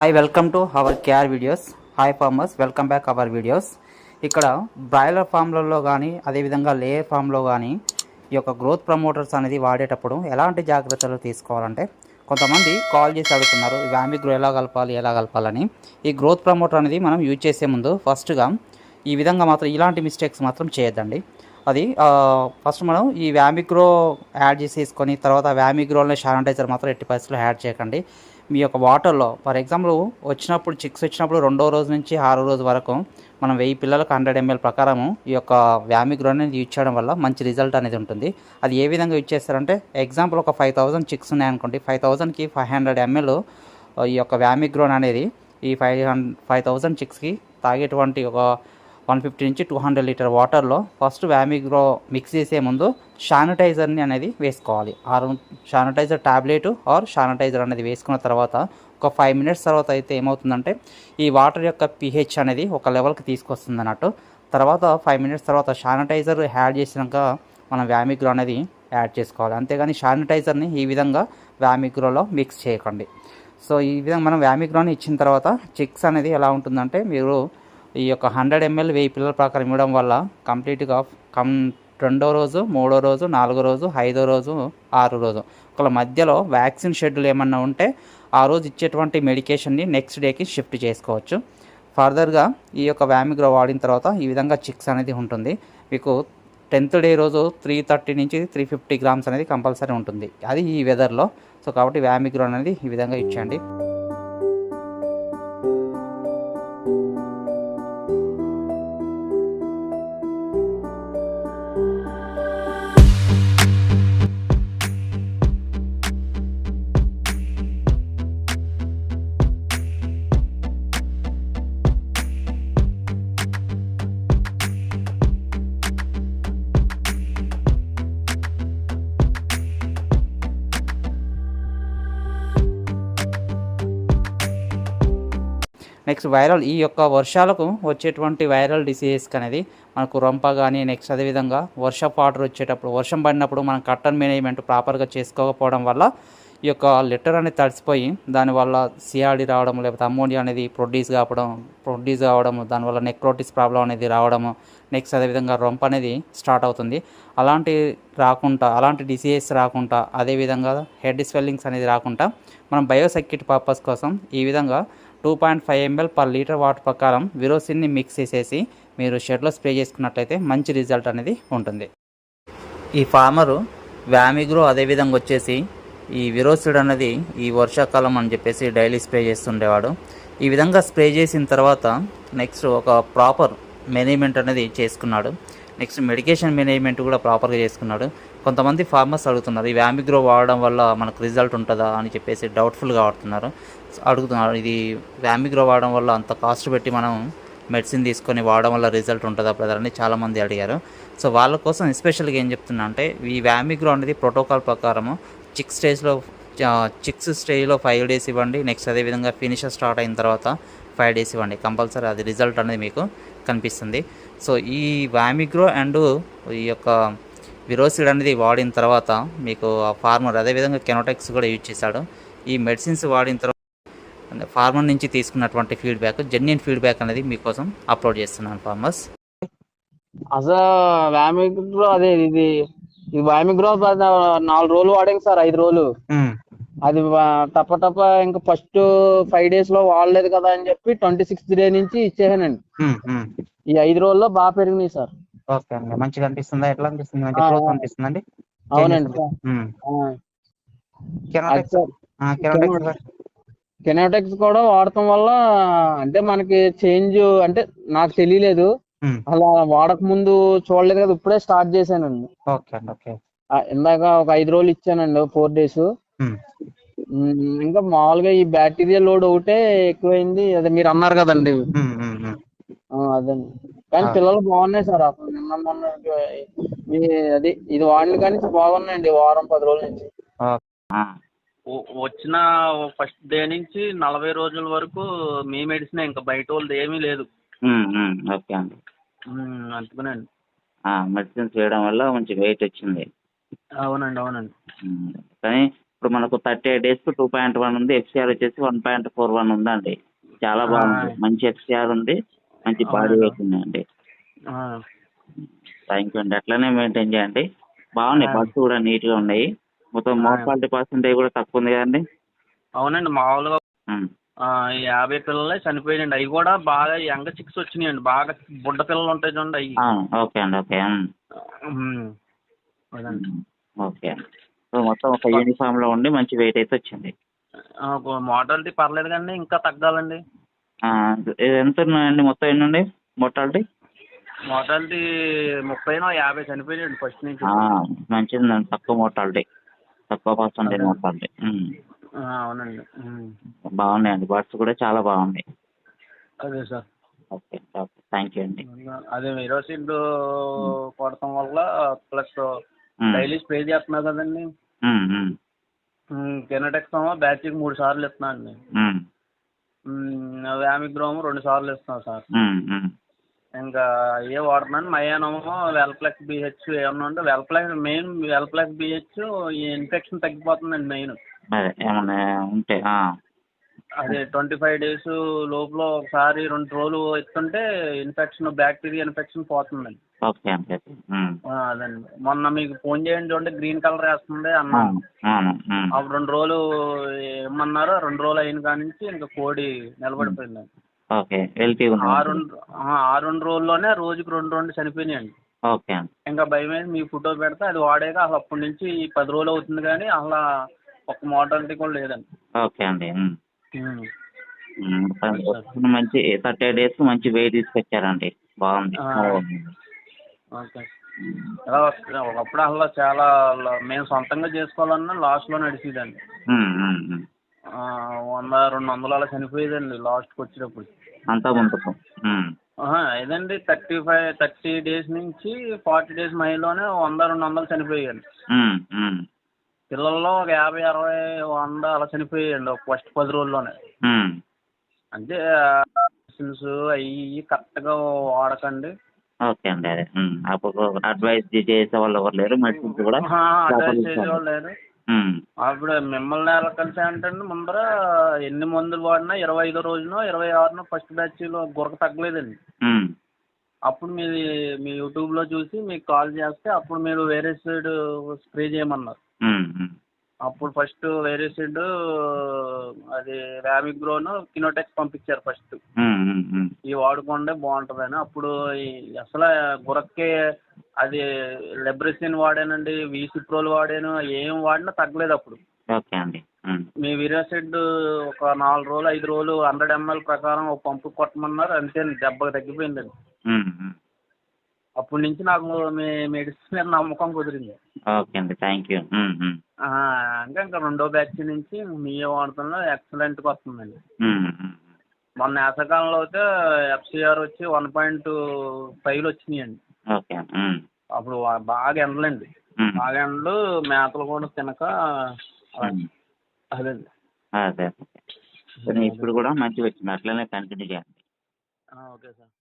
Hi welcome to our KR videos hi farmers welcome back our videos ఇక్కడ broiler ఫామ్లలో కానీ అదేవిధంగా layer ఫామ్లో కానీ ఈ యొక్క గ్రోత్ ప్రమోటర్స్ అనేది వాడేటప్పుడు ఎలాంటి జాగ్రత్తలు తీసుకోవాలంటే కొంతమంది కాల్ చేసి అడుగుతున్నారు వ్యామి గ్రో ఎలా కలపాలి ఎలా కలపాలని? ఈ గ్రోత్ ప్రమోటర్ అనేది మనం యూజ్ చేసే ముందు ఫస్ట్గా ఈ విధంగా మాత్రం ఇలాంటి మిస్టేక్స్ మాత్రం చేయొద్దండి. అది ఫస్ట్ మనం ఈ వ్యామిగ్రో యాడ్ చేసేసుకొని తర్వాత వ్యామిగ్రోలో శానిటైజర్ మాత్రం ఎట్టి పరిస్థితుల్లో యాడ్ చేయకండి. మీ యొక్క వాటర్లో ఫర్ ఎగ్జాంపుల్ వచ్చినప్పుడు చిక్స్ వచ్చినప్పుడు రెండో రోజు నుంచి ఆరో రోజు వరకు మనం వెయ్యి పిల్లలకు హండ్రెడ్ ఎంఎల్ ప్రకారము ఈ యొక్క వ్యామిగ్రో అనేది యూజ్ చేయడం వల్ల మంచి రిజల్ట్ అనేది ఉంటుంది. అది ఏ విధంగా యూజ్ చేస్తారంటే ఎగ్జాంపుల్ ఒక ఫైవ్ థౌసండ్ చిక్స్ ఉన్నాయనుకోండి ఫైవ్ థౌసండ్కి ఫైవ్ హండ్రెడ్ ఎంఎల్ ఈ యొక్క వ్యామిగ్రోన్ అనేది ఈ ఫైవ్ హండ్రెడ్ ఫైవ్ థౌసండ్ చిక్స్కి తాగేటువంటి ఒక వన్ ఫిఫ్టీ నుంచి టూ హండ్రెడ్ లీటర్ వాటర్లో ఫస్ట్ వ్యామిగ్రో మిక్స్ చేసే ముందు శానిటైజర్ని అనేది వేసుకోవాలి. ఆ శానిటైజర్ ట్యాబ్లెట్ ఆర్ శానిటైజర్ అనేది వేసుకున్న తర్వాత ఒక ఫైవ్ మినిట్స్ తర్వాత అయితే ఏమవుతుందంటే ఈ వాటర్ యొక్క పిహెచ్ అనేది ఒక లెవెల్కి తీసుకొస్తుంది అన్నట్టు తర్వాత ఫైవ్ మినిట్స్ తర్వాత శానిటైజర్ యాడ్ చేసినాక మనం వ్యామిగ్రో అనేది యాడ్ చేసుకోవాలి. అంతేగాని శానిటైజర్ని ఈ విధంగా వ్యామిగ్రోలో మిక్స్ చేయకండి. సో ఈ విధంగా మనం వ్యామిగ్రోని ఇచ్చిన తర్వాత చిక్స్ అనేది ఎలా ఉంటుందంటే మీరు ఈ యొక్క హండ్రెడ్ ఎంఎల్ వెయ్యి పిల్లల ప్రకారం ఇవ్వడం వల్ల కంప్లీట్గా కం రెండో రోజు మూడో రోజు నాలుగో రోజు ఐదో రోజు ఆరో రోజు. ఒకవేళ మధ్యలో వ్యాక్సిన్ షెడ్యూల్ ఏమన్నా ఉంటే ఆ రోజు ఇచ్చేటువంటి మెడికేషన్ని నెక్స్ట్ డేకి షిఫ్ట్ చేసుకోవచ్చు. ఫర్దర్గా ఈ యొక్క వ్యామిగ్రో వాడిన తర్వాత ఈ విధంగా చిక్స్ అనేది ఉంటుంది. మీకు టెన్త్ డే రోజు త్రీ థర్టీ నుంచి త్రీ ఫిఫ్టీ గ్రామ్స్ అనేది కంపల్సరీ ఉంటుంది. అది ఈ వెదర్లో. సో కాబట్టి వ్యామిగ్రో అనేది ఈ విధంగా ఇచ్చేయండి. నెక్స్ట్ వైరల్ ఈ యొక్క వర్షాలకు వచ్చేటువంటి వైరల్ డిసీజెస్ అనేది మనకు రొంప కానీ నెక్స్ట్ అదేవిధంగా వర్షపు వాటర్ వచ్చేటప్పుడు వర్షం పడినప్పుడు మనం కట్టన్ మేనేజ్మెంట్ ప్రాపర్గా చేసుకోకపోవడం వల్ల ఈ యొక్క లెటర్ అనేది తడిసిపోయి దానివల్ల సిఆర్డి రావడం లేకపోతే అమ్మోనియా అనేది ప్రొడ్యూస్ కావడం ప్రొడ్యూస్ కావడం దానివల్ల నెక్రోటిస్ ప్రాబ్లం అనేది రావడము నెక్స్ట్ అదేవిధంగా రొంప అనేది స్టార్ట్ అవుతుంది. అలాంటి రాకుండా అలాంటి డిసీజెస్ రాకుండా అదేవిధంగా హెడ్ స్వెల్లింగ్స్ అనేది రాకుండా మనం బయోసెక్యూరిటీ పర్పస్ కోసం ఈ విధంగా two point five ML per litre water ప్రకారం విరోసిన్ని మిక్స్ చేసేసి మీరు షెడ్లో స్ప్రే చేసుకున్నట్లయితే మంచి రిజల్ట్ అనేది ఉంటుంది. ఈ ఫార్మరు వ్యామిగ్రో అదేవిధంగా వచ్చేసి ఈ విరోసిడ్ అనేది ఈ వర్షాకాలం అని చెప్పేసి డైలీ స్ప్రే చేస్తుండేవాడు. ఈ విధంగా స్ప్రే చేసిన తర్వాత నెక్స్ట్ ఒక ప్రాపర్ మేనేజ్మెంట్ అనేది చేసుకున్నాడు. నెక్స్ట్ మెడికేషన్ మేనేజ్మెంట్ కూడా ప్రాపర్గా చేసుకున్నాడు. కొంతమంది ఫార్మర్స్ అడుగుతున్నారు ఈ వ్యామిగ్రో వాడడం వల్ల మనకు రిజల్ట్ ఉంటుందా? అని చెప్పేసి డౌట్ఫుల్గా ఆడుతున్నారు అడుగుతున్నారు ఇది వ్యామిగ్రో వాడడం వల్ల అంత కాస్ట్ పెట్టి మనం మెడిసిన్ తీసుకొని వాడడం వల్ల రిజల్ట్ ఉంటుందా బ్రదర్? అని చాలామంది అడిగారు. సో వాళ్ళ కోసం ఎస్పెషల్గా ఏం చెప్తున్నా అంటే ఈ వ్యామిగ్రో అనేది ప్రోటోకాల్ ప్రకారము చిక్ స్టేజ్లో చిక్స్ స్టేజ్లో ఫైవ్ డేస్ ఇవ్వండి నెక్స్ట్ అదేవిధంగా ఫినిషర్ స్టార్ట్ అయిన తర్వాత ఫైవ్ డేస్ ఇవ్వండి. కంపల్సరీ అది రిజల్ట్ అనేది మీకు కనిపిస్తుంది. సో ఈ వ్యామిగ్రో అండ్ ఈ యొక్క విరోసిడ్ అనేది వాడిన తర్వాత మీకు ఆ ఫార్మర్ అదేవిధంగా కెనోటెక్స్ కూడా యూజ్ చేశాడు. ఈ మెడిసిన్స్ వాడిన తర్వాత ఫార్మర్ నుంచి తీసుకున్నటువంటి ఫీడ్బ్యాక్ జెన్యున్ ఫీడ్బ్యాక్ అనేది మీకోసం అప్లోడ్ చేస్తున్నాను ఫార్మర్స్. అసలు వ్యామిగ్రో అదే ఇది ఈ వ్యామిగ్రో నాలుగు రోజులు వాడాం సార్ ఐదు రోజులు. అది టప టప ఇంకా ఫస్ట్ ఫైవ్ డేస్లో వాడలేదు కదా అని చెప్పి ట్వంటీ సిక్స్త్ డే నుంచి ఇచ్చేసానండి. ఈ ఐదు రోజుల్లో బాగా పెరిగినాయి సార్. ఓకే అండి. మంచిగా అనిపిస్తుందా? ఎట్లా అనిపిస్తుంది? మంచి ఆ, గ్రోత్ ఆ. అనిపిస్తుందండి అవునండి కెనోటెక్స్ కూడా వాడటం వల్ల అంటే మనకి చేంజ్ అంటే నాకు తెలియలేదు. అలా వాడక ముందు చూడలేదు కదా ఇప్పుడే స్టార్ట్ చేశానండి. ఓకే అండి ఓకే. ఆ, ఇందాక ఒక ఐదు రోజులు ఇచ్చానండి ఫోర్ డేస్ ఇంకా మామూలుగా ఈ బ్యాక్టీరియా లోడ్ ఒకటే ఎక్కువైంది. అదే మీరు అన్నారు కదండి. ఆ, అదండి. కానీ. పిల్లలు బాగున్నాయి సార్ అసలు. నిన్న మొన్న మీ అది ఇది వాడిన కానీ బాగున్నాయండి వారం పది రోజుల నుంచి. వచ్చిన ఫస్ట్ డే నుంచి నలభై రోజుల వరకు మీ మెడిసిన్ ఇంకా బయట వాళ్ళది ఏమీ లేదు. ఓకే అండి. అందుకనండి మెడిసిన్స్ వేయడం వల్ల మంచి వెయిట్ వచ్చింది. అవునండి అవునండి. కానీ ఇప్పుడు మనకు థర్టీ ఎయిట్ డేస్కి టూ పాయింట్ వన్ ఉంది ఎఫ్సిఆర్ వచ్చేసి వన్ పాయింట్ ఫోర్ వన్ ఉందండి. చాలా బాగుంది. మంచి ఎఫ్సిఆర్ ఉంది మంచి బాడీ. వెయిట్ ఉందండి. ఆ, థ్యాంక్ యూ అండి. అట్లనే మెయింటైన్ చేయండి. బాగున్నాయి ఆ. బస్సు కూడా నీట్గా ఉన్నాయి. మొత్తం. మోర్టాలిటీ పర్సెంటేజ్ కూడా తక్కువ ఉంది కదండి. అవునండి మామూలుగా యాభై పిల్లలే చనిపోయాయండి అవి కూడా బాగా యంగ చిక్స్ వచ్చినాయండి. బాగా బుడ్డ పిల్లలు ఉంటాయి చూడండి అవి. ఓకే అండి ఓకే. ఓకే సో మొత్తం ఒక యూనిఫామ్లో ఉండి మంచి వెయిట్ అయితే వచ్చింది. మోటాలిటీ పర్లేదు కానీ ఇంకా తగ్గాలండి. ఎంత ఉన్నాయండి మొత్తం ఎన్ని ఉన్నాయి మొట్టాలిటీ మోటాలిటీ ముప్పైనో యాభై చనిపోయాయండి ఫస్ట్ నుంచి. మంచిది తక్కువ మొట్టాలిటీ తక్కువ పర్సెంటేజ్ ఆ, అవునండి. బాగున్నాయండి. బర్డ్స్ కూడా చాలా బాగున్నాయి అదే sir. Okay okay. Thank you అండి. అదే మీరోసిడ్ కొడటం వల్ల ప్లస్. డైలీ స్ప్రే చేస్తున్నారు కదండి. కెనటెక్స్ ఏమో బ్యాచ్కి మూడు సార్లు ఇస్తున్నా అండి. వ్యామిగ్రోమ్ రెండు సార్లు ఇస్తున్నాం సార్. ఇంకా ఏ వాడుతున్నాను? మయానమో వెల్ప్లెక్స్ బిహెచ్ ఏమన్నా ఉంటే వెల్ప్లెక్స్ మెయిన్ వెల్ప్లెక్స్ బిహెచ్ ఈ ఇన్ఫెక్షన్ తగ్గిపోతుందండి మెయిన్ ఏమన్నా ఉంటే అదే ట్వంటీ ఫైవ్ డేస్ లోపల ఒకసారి రెండు రోజులు ఇస్తుంటే ఇన్ఫెక్షన్ బ్యాక్టీరియా ఇన్ఫెక్షన్ పోతుందండి. ఓకే అండి. ఆ, అదండి. మొన్న మీకు ఫోన్ చేయండి చూడండి గ్రీన్ కలర్ వేస్తుంది అన్నాను అవును అవును ఉమ్. అప్పుడు రెండు రోజులు ఏమన్నారు రెండు రోజులు అయిన కాడి నుంచి ఇంకా కోడి నిలబడిపోయిందండి. ఓకే ఆ రెండు ఆ, రెండు రోజుల్లోనే రోజుకి రెండు రెండు చనిపోయినాయండి. ఓకే అండి ఇంకా భయం మీ ఫోటో పెడితే అది వాడాక అసలు అప్పటి నుంచి పది రోజులు అవుతుంది కానీ అసలు ఒక్క మోటాలిటీ కూడా లేదండి. ఓకే అండి. మంచి థర్టీ డేస్ మంచి వెయిట్ తీసుకొచ్చారండి. బాగుంది. ఓకే. ఇలా వస్తుంది. ఒకప్పుడు అసలు చాలా ల- మేము సొంతంగా చేసుకోవాలన్నా నడిచేదండి ఉమ్, ఉమ్. ఆ, వంద రెండు వందలు అలా చనిపోయేదండి లాస్ట్కి వచ్చేటప్పుడు అంతా. ఆహా, ఇదండి థర్టీ ఫైవ్ థర్టీ డేస్ నుంచి ఫార్టీ డేస్ మధ్యలోనే వంద రెండు వందలు చనిపోయాయండి పిల్లల్లో ఒక యాభై అరవై వంద అలా చనిపోయాయండి ఒక ఫస్ట్ పది రోజుల్లోనే. అంటే మెడిసిన్స్ అవి కరెక్ట్గా వాడకండి. ఓకే అండి అదే. అప్పుడు అడ్వైస్ చేసే వాళ్ళు ఎవరు లేరు మెడిసిన్స్ కూడా అడ్వైస్ చేసేవాళ్ళు లేరు. అప్పుడు మిమ్మల్ని ఎలా కలిసి అంటే ముందర ఎన్ని మందులు వాడినా ఇరవై ఐదో రోజునో ఇరవై ఆరునో ఫస్ట్ బ్యాచ్లో గురక తగ్గలేదండి. అప్పుడు మీది మీ యూట్యూబ్లో చూసి మీకు కాల్ చేస్తే అప్పుడు మీరు వేరే సైడ్ స్ప్రే చేయమన్నారు. అప్పుడు ఫస్ట్ వేరే సైడ్ అది వ్యామిగ్రోను కినోటెక్స్ పంపించారు ఫస్ట్. ఈ వాడుకుంటే బాగుంటుందని అప్పుడు అసలు గురక్కే అది లెబ్రెసిన్ వాడానండి వీసిప్రోల్ వాడాను ఏం వాడినా తగ్గలేదు అప్పుడు ఓకే అండి ఉమ్. మీ విరాసెడ్ ఒక నాలుగు రోజులు ఐదు రోజులు హండ్రెడ్ ఎంఎల్ ప్రకారం ఒక పంపు కొట్టమన్నారు అంతే దెబ్బ తగ్గిపోయిందండి. అప్పటి నుంచి నాకు మీ మెడిసిన్ మీద నమ్మకం కుదిరింది. ఓకే అండి థ్యాంక్ యూ అంటే ఇంకా రెండో బ్యాచ్ నుంచి మీ వాడుతున్నా ఎక్సలెంట్గా వస్తుందండి. మొన్న వేసవకాలంలో అయితే ఎఫ్సిఆర్ వచ్చి వన్ పాయింట్ ఫైవ్లు వచ్చినాయండి. ఓకే అప్పుడు బాగా ఎండలండి. బాగా ఎండలు మేతలు కూడా తినక. అదండి అదే ఇప్పుడు కూడా మంచిగా వచ్చింది. అట్లనే కంటిన్యూ చేయండి. Okay sir.